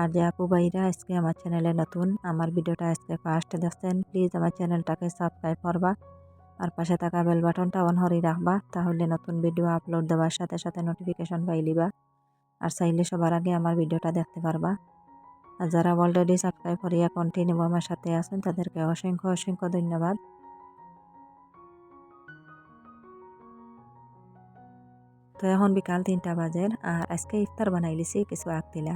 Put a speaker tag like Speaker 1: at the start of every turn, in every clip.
Speaker 1: আর যে আপু ভাইরা, আজকে আমার চ্যানেলে নতুন, আমার ভিডিওটা আজকে ফার্স্ট দেখছেন প্লিজ আমার চ্যানেলটাকে সাবস্ক্রাইব করবা, আর পাশে থাকা বেল বাটনটা অন হরি রাখবা, তাহলে নতুন ভিডিও আপলোড দেওয়ার সাথে সাথে নোটিফিকেশন পাইলিবা আর চাইলে সবার আগে আমার ভিডিওটা দেখতে পারবা। আর যারা অলরেডি সাবস্ক্রাইব করিয়া কন্টিনিউ আমার সাথে আছেন, তাদেরকে অসংখ্য অসংখ্য ধন্যবাদ। তো এখন বিকাল তিনটা বাজের আর আজকে ইফতার বানাই লিছি কিছু আগতিলা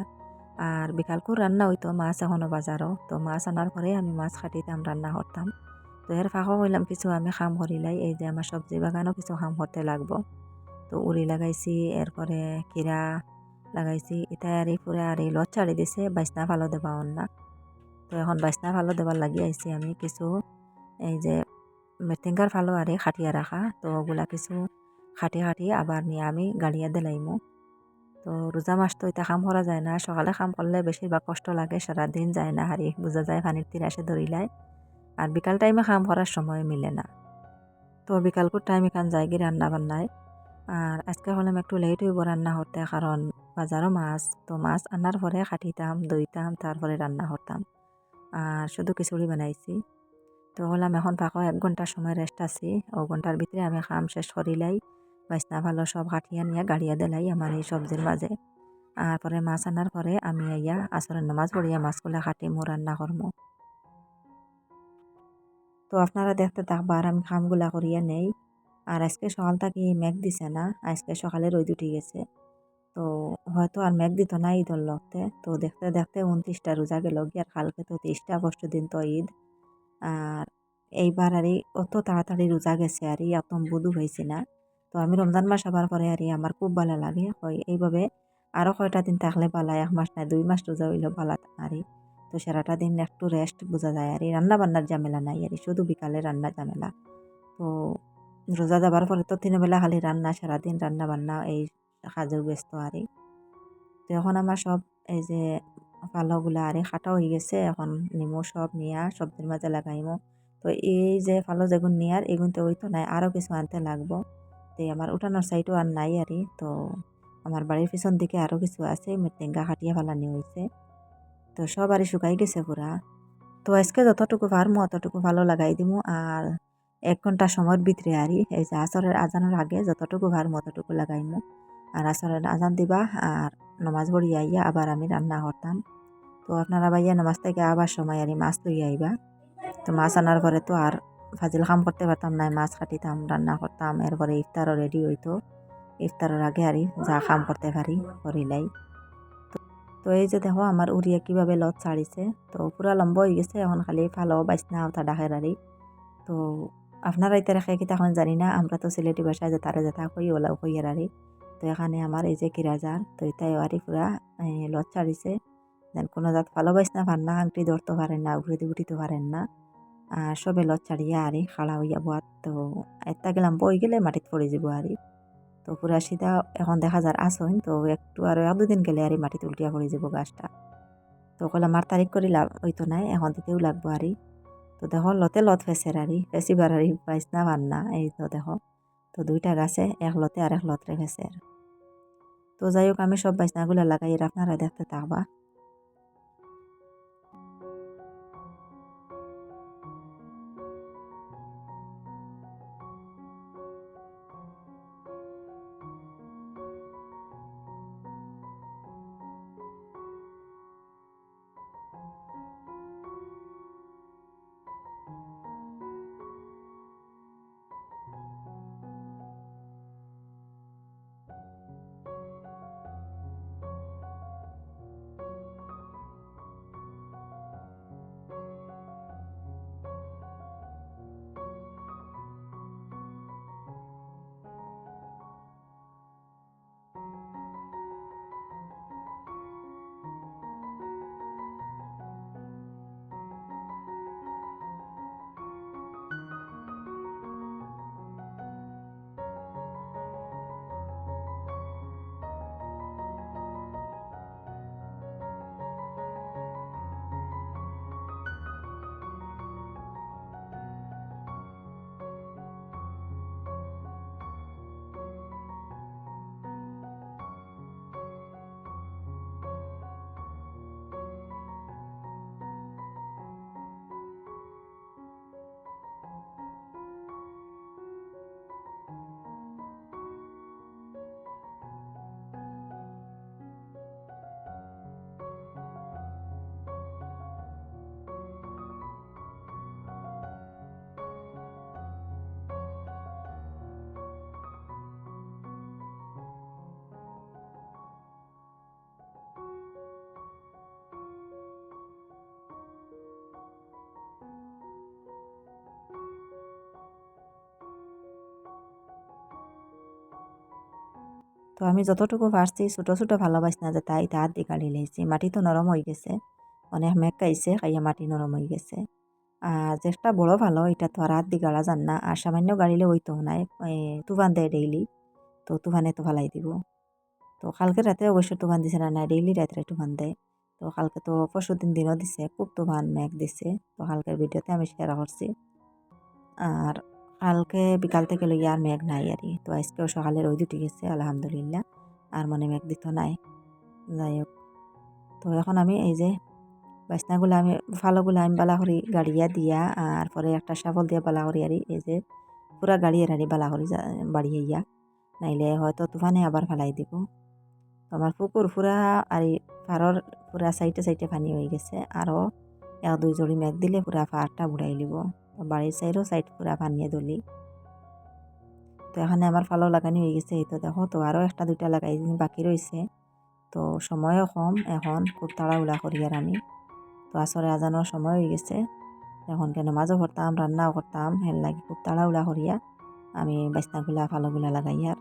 Speaker 1: আর বিকালকু রান্না হইতো, মাছ এখনও বাজারও। তো মাছ আনার পরে আমি মাছ কাটিতাম রান্না করতাম। তো এর ফাঁকও হইলাম কিছু, আমি খাম করিলাই এই যে আমার সবজি বাগানও কিছু খাম করতে লাগবো। তো উড়ি লাগাইছি, এরপরে কিরা লাগাইছি এটা আর পুরে আর এই লত ছাড়ি দিছে বাইসনা ভালো দেবা না তো এখন বাইসনা ভালো দেবার লাগি আইছি আমি কিছু, এই যে মেটিঙ্গার ভালো আর খাটিয়া রাখা। তো ওগুলা কিছু খাটি খাটি আবার নিয়ে আমি গাড়িয়া দিলাইমু। তো রোজা মাস তো এটা কাম করা যায় না, সকালে কাম করলে বেশিরভাগ কষ্ট লাগে সারাদিন যায় না হারি বোঝা যায় পানির তীর আসে ধরিলাই আর বিকাল টাইমে কাম করার সময় মিলে না। তো বিকালকুর টাইম এখান যাই গিয়ে রান্না বান্নায় আর আজকে হলাম একটু লেট হইব রান্না করতে কারণ বাজারও মাছ, তো মাছ আনার পরে কাটিতাম দইতাম তারপরে রান্না করতাম আর শুধু খিচুড়ি বানাইছি। তো হলাম এখন পাকো এক ঘণ্টার সময় রেস্ট আছি ও ঘণ্টার ভিতরে আমি কাম শেষ করিলাই বাইসনা ভালো সব কাটিয়া নিয়ে গাড়িয়া দিলাই আমার এই সবজির মাঝে। আর পরে মাছ আনার পরে আমি আইয়া আসরের নামাজ পড়িয়া মাছগুলা কাটিমু রান্না করমু। তো আপনারা দেখতে থাকবা আর আমি খামগুলা করিয়া নেই। আর আজকে সকাল থাকি মেঘ দিছে না, আজকে সকালে রোদ উঠে গেছে। তো হয়তো আর মেঘ দিত না ঈদর লগতে তো দেখতে দেখতে উনত্রিশটা রোজা গেল গিয়ে, আর কালকে তো তেইশটা, আগস্ট দিন তো ঈদ। আর এইবার আর অত তাড়াতাড়ি রোজা গেছে আর এত বুধু হয়েছে না। তো আমি রমজান মাস আবার পরে আর আমার খুব ভালো লাগে। হয় এইভাবে আরও কয়টা দিন থাকলে ভালো এক মাস নাই, দুই মাস রোজা হইলেও ভালো আরি তো সারাটা দিন একটু রেস্ট বোঝা যায় আর রান্না বান্নার ঝামেলা নাই আর শুধু বিকালে রান্না ঝামেলা তো রোজা যাবার পরে তো তিনবেলা খালি রান্না সারাদিন রান্না বান্না এই কাজেও ব্যস্ত আরে তো এখন আমার সব এই যে ফালগুলা আরে খাটা হয়ে গেছে, এখন নিমো সব নিয়া সবজির মাঝে লাগাইমো। তো এই যে ফালো যেগুন নিয়ার এগুন তো ওই তো নাই আরও কিছু আনতে লাগবো। তো আমার উঠানোর সাইডও আর নাই আরে তো আমার বাড়ির পিছন দিকে আরও কিছু আছে মেটেঙ্গা খাটিয়া ফালানি হয়েছে তো সব আরে শুকাই গেছে পুরা। তো আজকে যতটুকু পারমো অতটুকু ভালো লাগাই দিমু। আর এক ঘণ্টা সময়ের ভিতরে আরি এই যে আসরের আজানের আগে যতটুকু পারমো অতটুকু লাগাইমু। আর আসরের আজান দিবা, আর নমাজ পড়ি আইয়া আবার আমি রান্না করতাম। তো আপনারা ভাইয়া নমাজ থেকে আবার সময় আরি মাছ লই আইবা। তো মাছ আনার পরে তো আর ফাজিল কাম করতে পারতাম না, মাছ কাটিতাম, রান্না করতাম, এরপরে ইফতারও রেডি হইতো। ইফতারের আগে আরি যা কাম করতে পারি করিলাই তো এই যে দেখো আমার উড়িয়া কীভাবে লত ছাড়িছে, তো পুরা লম্বা হয়ে গেছে, এখন খালি ফালো বাইসনা ওঠা ডাকের আরি তো আপনারা ইতারা খেয়ে কি তখন জানি না, আমরা তো সিলেটি ভাষায় যে তারা যেটা কই, ওলাও কইয়ার আরি তো এখানে আমার এই যে কিরাজার, তো এটাই আরি পুরা লত ছাড়িছে। দেন কোনো জাত ভালো বাইসনা পান আংটি ধরতে পারেন না উঘুরিতে উঠিতে পারেন না। সবে লত ছাড়িয়া আরি, খালা হইয়া বোয়াত তো একটা গেলাম বই গেলে মাটিত পড়ে যাব আরি। তো পুরা সিধা এখন দেখা যার আসইন, তো একটু আর এক দুদিন গেলে আর মাটিতে উল্টিয়া পড়ে যাব গাছটা। তো কলে মার তারিখ করি লাভ হইতো নাই, এখন দিতেও লাগবো আরি। তো দেখো, লতে লত ফেসের আরি, ফেসিবার আরি পাইস না না এই তো দেখো। তো দুইটা গাছে এক লতে আর এক লতরে ফেসের। তো যাই হোক, আমি সব বাইসনাগুলো লাগাই আপনারা দেখতে থাকবা। তো আমি যতটুকু পারছি ছোটো ছোটো ভালোবাসি না যে তাই তার গাড়ি লেছি মাটি তো নরম হয়ে গেছে। অনেক মেঘ খাইছে খাইয়া মাটি নরম হয়ে গেছে। আর যেটা বড় ভালো, এটা তো আর হাত দিয়ে গাড়া যান না। আর সামান্য গাড়িলে ওই তো নাই তুফান দেয় ডেইলি তো তুফানে তো ভালাই দিব। তো কালকে রাতে অবশ্য তুফান দিছে না না ডেইলি রাত্রে তুফান দেয়। তো কালকে তো পরশু দিন দিনও দিছে, খুব তুফান মেঘ দিছে। তো কালকের ভিডিওতে আমি শেয়ার করছি। আর কালকে বিকাল থেকে লইয়া আর মেঘ নাই আর তো আজকেও সকালে রোদ উঠে গেছে, আলহামদুলিল্লাহ। আর মনে মেঘ দিত নাই। যাই হোক। তো এখন আমি এই যে বাসনাগুলো আমি, ফালোগুলো আমি বালা করি গাড়িয়া দিয়া, আর পরে একটা সাবল দিয়ে বালা করি আর এই যে পুরা গাড়ি এরারি বালা করি বাড়িয়ে ইয়া নাইলে হয়তো তুফানে আবার ফেলাই দিব। আমার পুকুর পুরা আর পারর পুরা সাইডে সাইডে পানি হয়ে গেছে। আরও এক দুই জড়ি মেঘ দিলে পুরা পাহাড়টা বুড়াই লিব। বাড়ির সাইডও সাইড পুরা বানিয়ে দলি। তো এখানে আমার ফালো লাগানি হয়ে গেছে, এই তো দেখো, তো আরও একটা, দুইটা লাগাই বাকি রয়েছে তো সময়ও কম, এখন খুব তাড়াহুড়া করি আর আমি। তো আসরে আজানোর সময় হয়ে গেছে। এখন কেন মাঝও করতাম রান্নাও করতাম, হেল লাগি খুব তাড়াহুড়া করিয়া আমি বাস্তাগুলা ফালোগুলা লাগাই আর।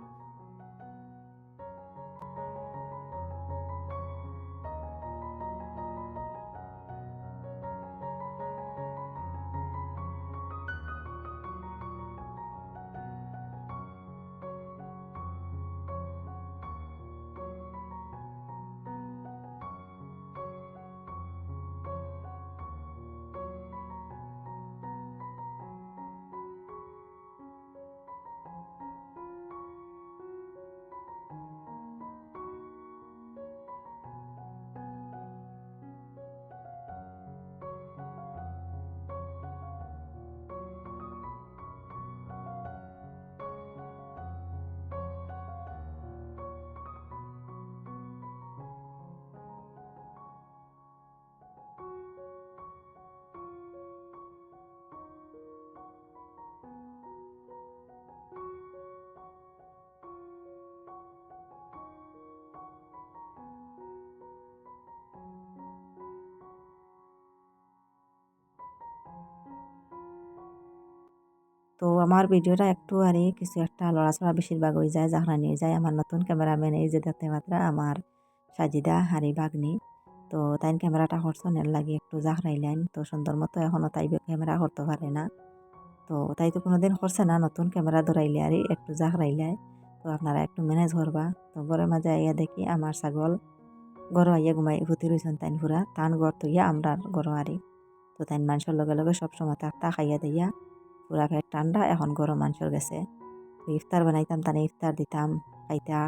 Speaker 1: তো আমার ভিডিওটা একটু আর কিছু একটা লড়াচড়া বেশিরভাগ হয়ে যায় যাহরা নিয়ে যায়। আমার নতুন ক্যামেরাম্যান এই যে দেখতে মাত্রা আমার সাজিদা হারি বাগনি। তো তাই ক্যামেরাটা করছেন এর লাগে একটু জাহরাইলেন তো সুন্দর মতো এখনও তাই ক্যামেরা করতে পারে না। তো তাই তো কোনো দিন করছে না নতুন ক্যামেরা ধরাইলে আর একটু জাহরাইলে তো আপনারা একটু ম্যানেজ করবা। তো ঘরের মাঝে আইয়া দেখি আমার ছাগল গড় আইয়া ঘুমাই ভুতি রয়েছেন তাইন পুরা। টান গড় তৈয়া আমরা গড় আরি। তো তাইন মানুষের লগে লগে সবসময় তাক খাইয়া দিয়া পুরা ফের ঠান্ডা, এখন গরম মাংসর গেছে। ইফতার বানাইতাম, তানে ইফতার দিতাম, খাইতা।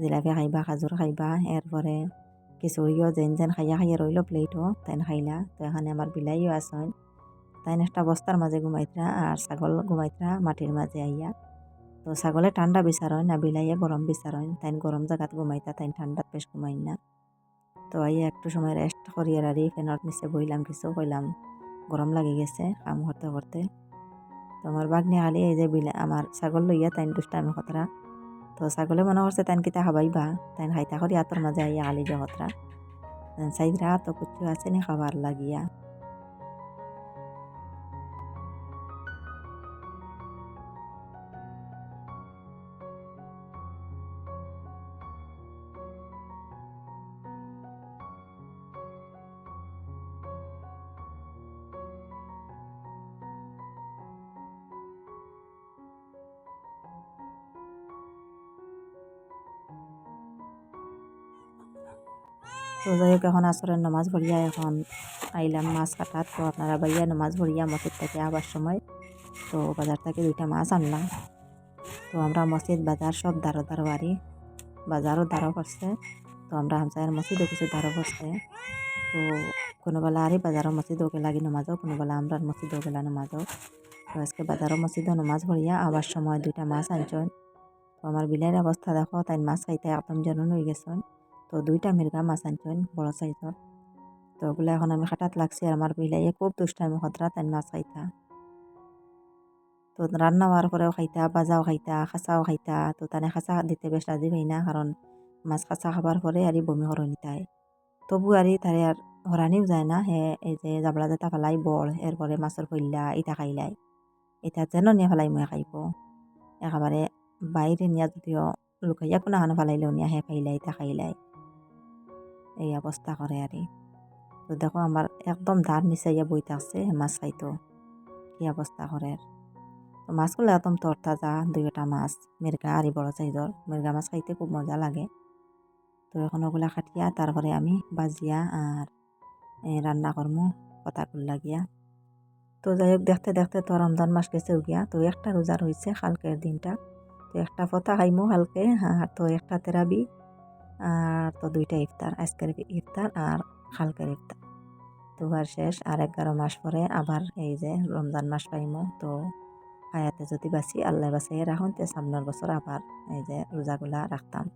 Speaker 1: জিলাপি খাইবা খাজুর খাইবা, এরপরে খিচুড়িও যেন যেন খাইয়া খাইয়া রইল প্লেটও তাই খাইলা। তো এখানে আমার বিলাইও আসন তাই একটা বস্তার মাঝে ঘুমাইতরা আর ছাগল ঘুমাইতরা মাটির মাঝে আইয়া। তো ছাগলে ঠান্ডা বিচারয় না বিলাইয়া গরম বিচারয় তাই গরম জায়গাত ঘুমাইতা তাই ঠান্ডাত বেশ ঘুমাই না তো আইয়া একটু সময় রেস্ট করিয়া রাড়ি ফেনত নিচে বইলাম কিছু কইলাম। গরম লাগি গেছে, কাম করতে করতে। তো আমার বাঘনি খালি এই যে বিলে আমার ছাগল লইয়া তাইন দুষ্টামি খতরা তো ছাগলে মনে করছে তাইন কিতা খাবাইবা তাইন হাইতা করি আতর মাঝে আইয়া আলি যে খতরা সাইদরা তো কুচু আছে নি খাবার লাগিয়া। যাই হোক এখন আসরের নামাজ ভরিয়া এখন আইলাম মাছ কাটাত তো আপনারা বাইয়া নামাজ ভরিয়া মসজিদ থেকে আবার সময়। তো বাজার থেকে দুইটা মাছ আনলাম। তো আমরা মসজিদ, বাজার সব দারো দারো বাড়ি। বাজারও দারো করছে। তো আমরা হামসায়ের মসজিদও কিছু দারো করছে। তো কোনোবেলা আরই বাজারও মসজিদও গেলা নামাজও, কোনোবেলা আমরা মসজিদও গেলা নামাজও। তো আজকে বাজারও মসজিদও নামাজ ভরিয়া আবার সময় দুইটা মাছ আনছেন তো আমার বিলাইয়ের অবস্থা দেখো, তাই মাছ খাইতে একদম জনন হয়ে গেছেন। তো দুইটা মির্গা মাছ আনছেন বড় সাইজর তো ওগুলো এখন আমি খাটাত লাগছি আর আমার বিলাইয়ে খুব দুষ্টামি খতরা তাই মাছ খাইতা তো রান্না হওয়ার পরেও খাইতা, বাজাও খাইতা, খাঁচাও খাইতা, তো তানে খাঁচা দিতে বেশ রাজি হই না কারণ মাছ খাঁচা খাবার পরে আর বমি হরণি তাই। তবু আর তারে আর হরানিও যায় না, হে এই যে জাবলা জেতা ফেলাই বল এরপরে মাছের ফইল্লা ইটা খাইলাই এটা যেন নিয়ে ফেলাই মই খাইব। একেবারে বাইরে নিয়ে যদিও লুকাইয়া কোনো হানো ফালাইলেও নিয়া, হে ফাইলাই তা খাইলাই এই অবস্থা করে আর তো দেখো আমার একদম ধার নিচাইয়া বই থাকছে মাছ খাইতো। কি অবস্থা করে তো মাছগুলো একদম তর তাজা দুইটা মাছ, মির্গা আর বড় সাইজর মির্গা মাছ খাইতে খুব মজা লাগে। তো এখন ওগুলা খাটিয়া তারপরে আমি বাজিয়া আর রান্না করমু কথাগুলো লাগিয়া। তো যাই হোক, দেখতে দেখতে তো রমজান মাস গেছে গিয়া তো একটা রোজা রয়েছে কালকের দিনটা। তো একটা ফতা খাইমু হালকে আর তো একটা তেরাবি। আর তো দুইটা ইফতার আজকের ইফতার আর কালকের ইফতার। আর শেষ আর এগারো মাস পরে আবার এই যে রমজান মাস পাইমো। তো হায়াতে যদি বাঁচি, আল্লাহ বাঁচাইয়ে রাখুন, তে সামনের বছর আবার এই যে রোজাগুলা রাখতাম।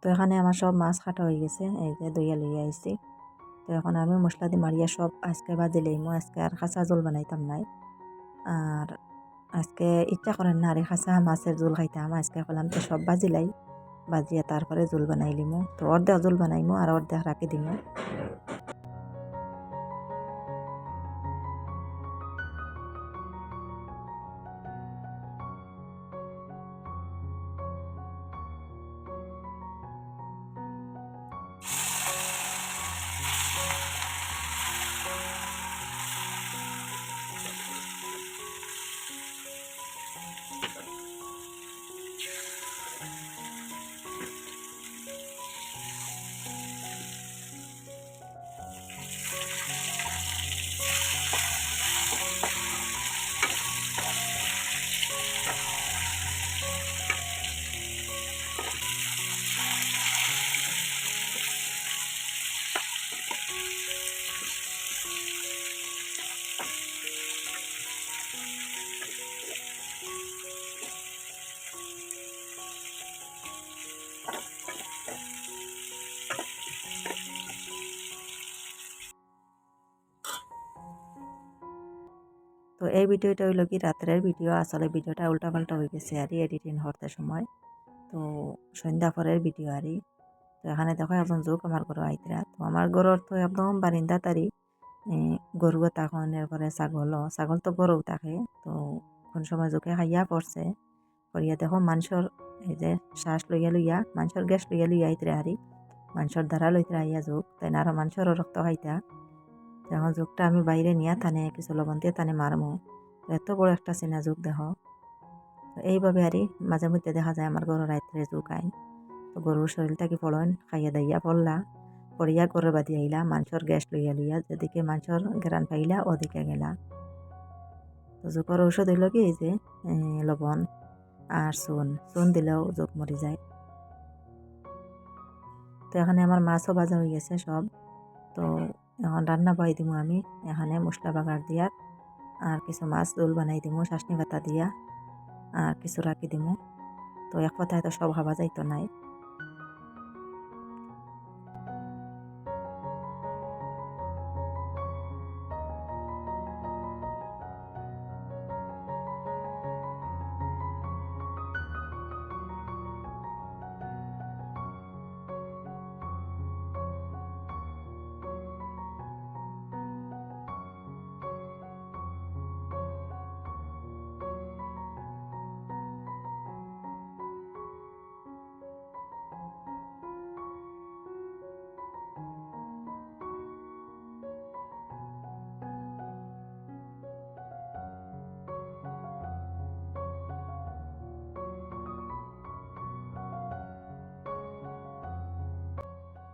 Speaker 1: তো এখানে আমার সব মাছ কাটা হয়ে গেছে, এই যে দইয়া লইয়া আইছি। তো এখন আমি মশলা দিয়ে মারিয়া সব আজকে বাজে লইমু, আজকে আর খাঁচা জল বানাইতাম নাই। আর আজকে ইচ্ছা করেন না আর খাঁচা মাছের জোল খাইতাম, আজকে করলাম তো সব বাজিলাই বাজিয়া তারপরে জোল বানাইলিমো তো অর্ধেক জোল বানাইমো আর অর্ধেক রাখি দিমু। এই ভিডিওটা হইল কি রাত্রের ভিডিও, আসলে ভিডিওটা উল্টাপাল্টা হয়ে গেছে আর এডিটিং করতে সময়। তো সন্ধ্যা পরের ভিডিও আরই তো এখানে দেখো একজন যোগ আমার ঘর আইতরা তো আমার ঘরের তো একদম বারিন্দা তারি। গরু তখন এরপরে ছাগলও ছাগল তো গরু থাকে। তো কোন সময় জোকে খাইয়া পড়ছে করিয়া দেখো মানুষের এই যে শ্বাস লইয়া লইয়া মানুষের গ্যাস লইয়া লইয়া আইতরা হারি মানুষের দ্বারা লইতরা আইয়া যোগ। তাই না? আরও মানুষেরও রক্ত খাইতা। যখন যোগটা আমি বাইরে নিয়ে টানে কিছু লবণ দিয়ে টানে মারমো। এত বড় একটা চেনা যোগ দেহ। তো এইভাবে আরই মাঝে মধ্যে দেখা যায় আমার গরুর রাত্রে যোগ আইন। তো গরুর শরীরটা কি পড়ন খাইয়া দাইয়া পড়লা, পড়িয়া গরুর বাদি আইলা, মাংসর গ্যাস লইয়া লইয়া, যেদিকে মাংসর গেরান পাইলা, ওদিকে গেলা। তো জোকর ঔষধ হইল কি এই যে লবণ আর চুন। চুন দিলেও যোগ মরি যায়। তো এখানে আমার মাছও ভাজা হয়ে গেছে সব। তো এখন রান্না বাই দিমু আমি, এখানে মশলা বাগার দিয়া, আর কিছু মাছ দোল বানাই দিমু, শাসনি পাতা দিয়া, আর কিছু রাখি দিমু। তো এক কথায় তো সব হওয়া যাইতো নাই।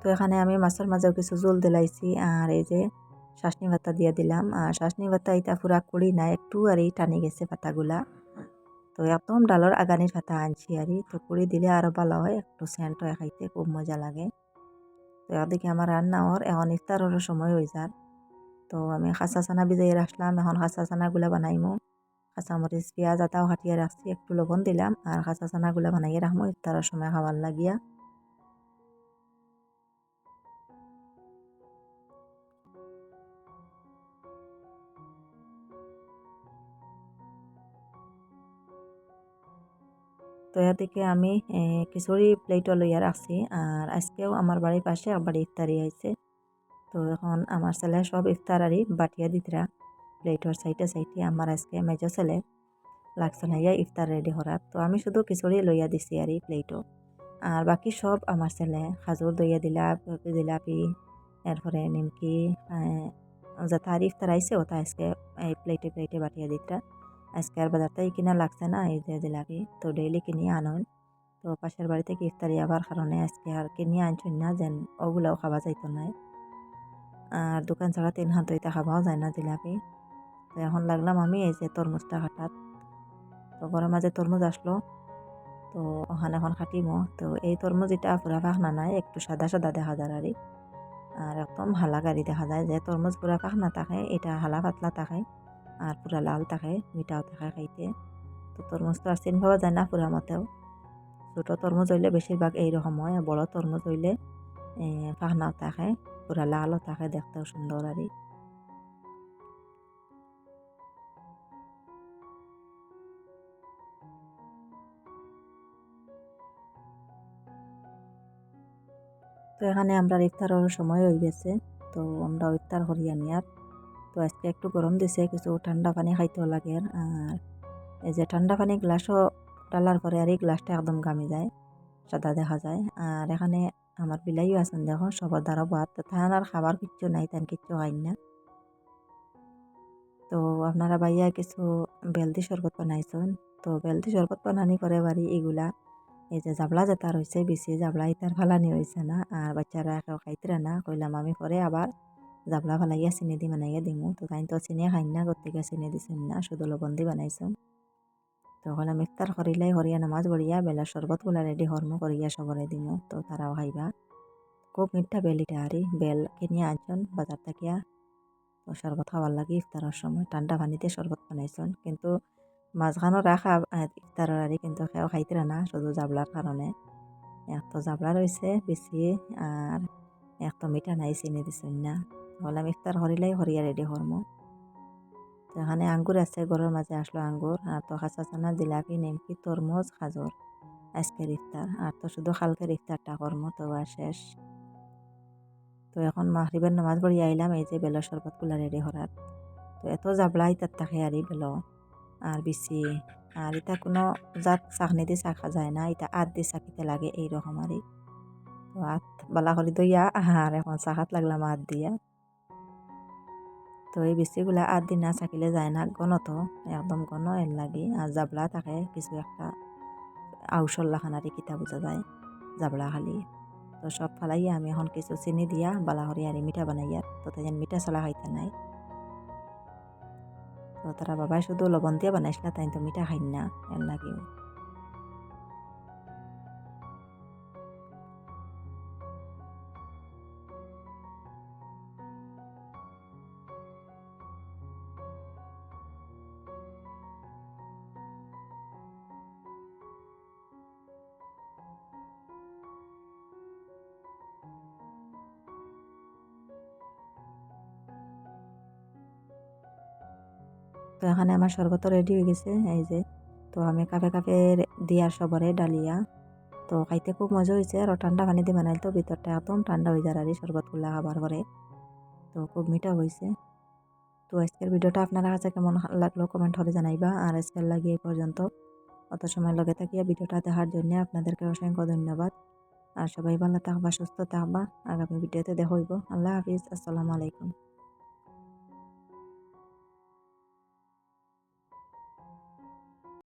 Speaker 1: তো এখানে আমি মাছের মাঝেও কিছু জল দিলাইছি আর এই যে শাসনি ভাতা দিয়ে দিলাম। আর শাসনি ভাতা এটা পুরা কুড়ি না, একটু আর এই টানি গেছে পাতাগুলা তো একদম ডালর আগানির পাতা আনছি আর তো কুড়ি দিলে আরও ভালো হয়, একটু হয় খাইতে, খুব মজা লাগে। তো এদিকে আমার রান্না ওর এখন ইফতারেরও সময় হয়ে যার তো আমি খাঁচা চানা ভিজাই রাখলাম এখন খাসা চানাগুলা বানাইমো। কাঁচামরিচ পেঁয়াজ আটাও হাঁটিয়ে রাখছি একটু লবণ দিলাম। আর খাসা চানাগুলা বানাইয়ে রাখব ইফতারের সময় খাবার লাগিয়া। তো এদিকে আমি খিচুড়ি প্লেটও লইয়া রাখছি। আর আজকেও আমার বাড়ির পাশে আবার ইফতারি আইছে তো এখন আমার ছেলে সব ইফতারারি বাটিয়া দিতরা। প্লেটর সাইডে সাইডে আমার আজকে মেজো ছেলে লাগছে না ইয়া ইফতার রেডি করার। তো আমি শুধু খিচুড়ি লইয়া দিছি আর প্লেটও আর বাকি সব আমার ছেলে খাজুর দইয়া দিলা, জিলাপি, এরপরে নিমকি যাতে আর ইফতার আইসে ওটা আজকে এই প্লেটে প্লেটে বাটিয়া দিতরা। আজকে আর বাজারটাই কিনা লাগছে না, এই যে জিলাপি তো ডেইলি কিনে আনন তো পাশের বাড়ি থেকে ইফতারি আবার কারণে আজকে আর কিনে আনছেন না, যেন ওগুলাও খাওয়া যাইতো না। আর দোকান ছাড়া তিন হাত হইতে খাওয়াও যায় না জিলাপি তো এখন লাগলাম আমি এই যে তরমুজটা কাটাত তো ঘরের মাঝে তরমুজ আসলো। তো ওখানে এখন কাটিমো তো এই তরমুজ এটা পুরা পাখনা নাই, একটু সাদা সাদা দেখা যায় আর আর একদম হালা গাড়ি দেখা যায় যে তরমুজ পুরা পাখনা থাকে এটা হালা পাতলা থাকে আর পুরা লাল থাকে মিঠাও থাকে খাইতে। তো তরমুজ তো আর চিন পাওয়া যায় না পুরা মতেও। ছোটো তরমুজ হইলে বেশিরভাগ এইরকম হয় বড় তরমুজ হইলে পাখনাও থাকে পুরা লালও থাকে দেখতেও সুন্দর আর তো এখানে আমরা ইফতারের সময় হয়ে গেছে, তো আমরা ইফতার করি আনি আর। তো আজকে একটু গরম দিছে, কিছু ঠান্ডা পানি খাইতেও লাগে। আর এই যে ঠান্ডা পানি গ্লাসও ডালার পরে আর এই গ্লাসটা একদম গামি যায়, সাদা দেখা যায়। আর এখানে আমার বিলাইও আছেন দেখো, সবার দ্বারা বাদ তাহান আর খাবার কিচ্ছু নাই তেন কিচ্ছু হয় না। তো আপনারা বাইয়া কিছু বেলদি শরবত বানাইছেন? তো বেলদি শরবত বানানি করে বাড়ি এগুলা, এই যে জাবলা যেটা রয়েছে বেশি জাবলা ইতার ফালানি হয়েছে না। আর বাচ্চারা কেউ খাইতে না। কইলাম আমি পরে আবার জাবলা ফালাইয়া চিনি দি বানাইয়া দিমু। তো তাই তো চিনি খাই না, গতিকে চিনি দিছেন না শুধু লবণ দি বানাইছো। তখন আমি ইফতার করিলে হরিয়া নামাজ পড়িয়া বেলা শরবতগুলা রেডি হরম করিয়া সবরে দিমু। তো তারাও খাইবা। খুব মিঠা বেলিটা আরি বেল কিনিয়া আনছন বাজার থাকিয়া। তো শরবত খাবার লাগে ইফতারের সময় ঠান্ডা পানিতে শরবত বানাইছন কিন্তু মাঝখানো রাখা ইফতারের আরি কিন্তু সেও খাইতে না শুধু জাবলার কারণে এক তো জাবলা রয়েছে বেশি আর এক তো মিঠা নাই, চিনি দিছেন না। বললাম ইফতার হরিলাই হরিয়া রেডি হরমো তো এখানে আঙ্গুর আছে ঘরের মাঝে আসলো আঙ্গুর আর তো খাঁচা চানা, জিলাপি, নেমকি তরমুজ খাজর আজকের ইফতার আর তো শুধু কালকের ইফতারটা কর্ম তো শেষ। তো এখন মাহরিবের নামাজ পড়ি আইলাম এই যে বেলো শরবতগুলা রেডি হরাত তো এত জাবলা ইতার থাকে আর বেলো আর বেশি আর এটা কোনো জাত চাকনি দিয়ে চাখা যায় না এটা আত দিয়ে চাকিতে লাগে, এইরকম আর তো আত বালা করে দইয়া আর এখন চাহাত লাগলাম আত দিয়া। তো এই বিচিগুলা আর দিন না চাকিলে যায় না। গণত, একদম গণ, এর লাগে। আর জাবলা থাকে, কিছু একটা আউসল্লা খানারি কিতা বোঝা যায়, জাবলা খালি। তো সব ফালাইয়া আমি এখন কিছু চিনি দিয়া, বালাহরি আর মিঠা বানাইয়া, তো তাই মিঠা চলা খাইতে নাই। তো তারা বাবাই শুধু লবণ দিয়ে বানাইছিল, তাই তো মিঠা খাই না, এর লাগেও তো এখানে আমার শরবত রেডি হয়ে গেছে, এই যে। তো আমি কাপে কাপে দিয়ার সবরে ডালিয়া। তো খাইতে খুব মজা হয়েছে আর ঠান্ডা পানি দিয়ে বানাইল তো, ভিতরটা একদম ঠান্ডা হয়ে যায় আর শরবতগুলা খাবার পরে তো খুব মিঠা হয়েছে তো আজকের ভিডিওটা আপনারা কাছে কেমন লাগল কমেন্ট করে জানাইবা। আর আজকের লাগিয়ে পর্যন্ত। অত সময় লগে থাকিয়া ভিডিওটা দেখার জন্য আপনাদেরকে অসংখ্য ধন্যবাদ। আর সবাই ভালো থাকবা, সুস্থ থাকবা। আগামী ভিডিওতে দেখা আল্লাহ হাফিজ। আসসালামু আলাইকুম।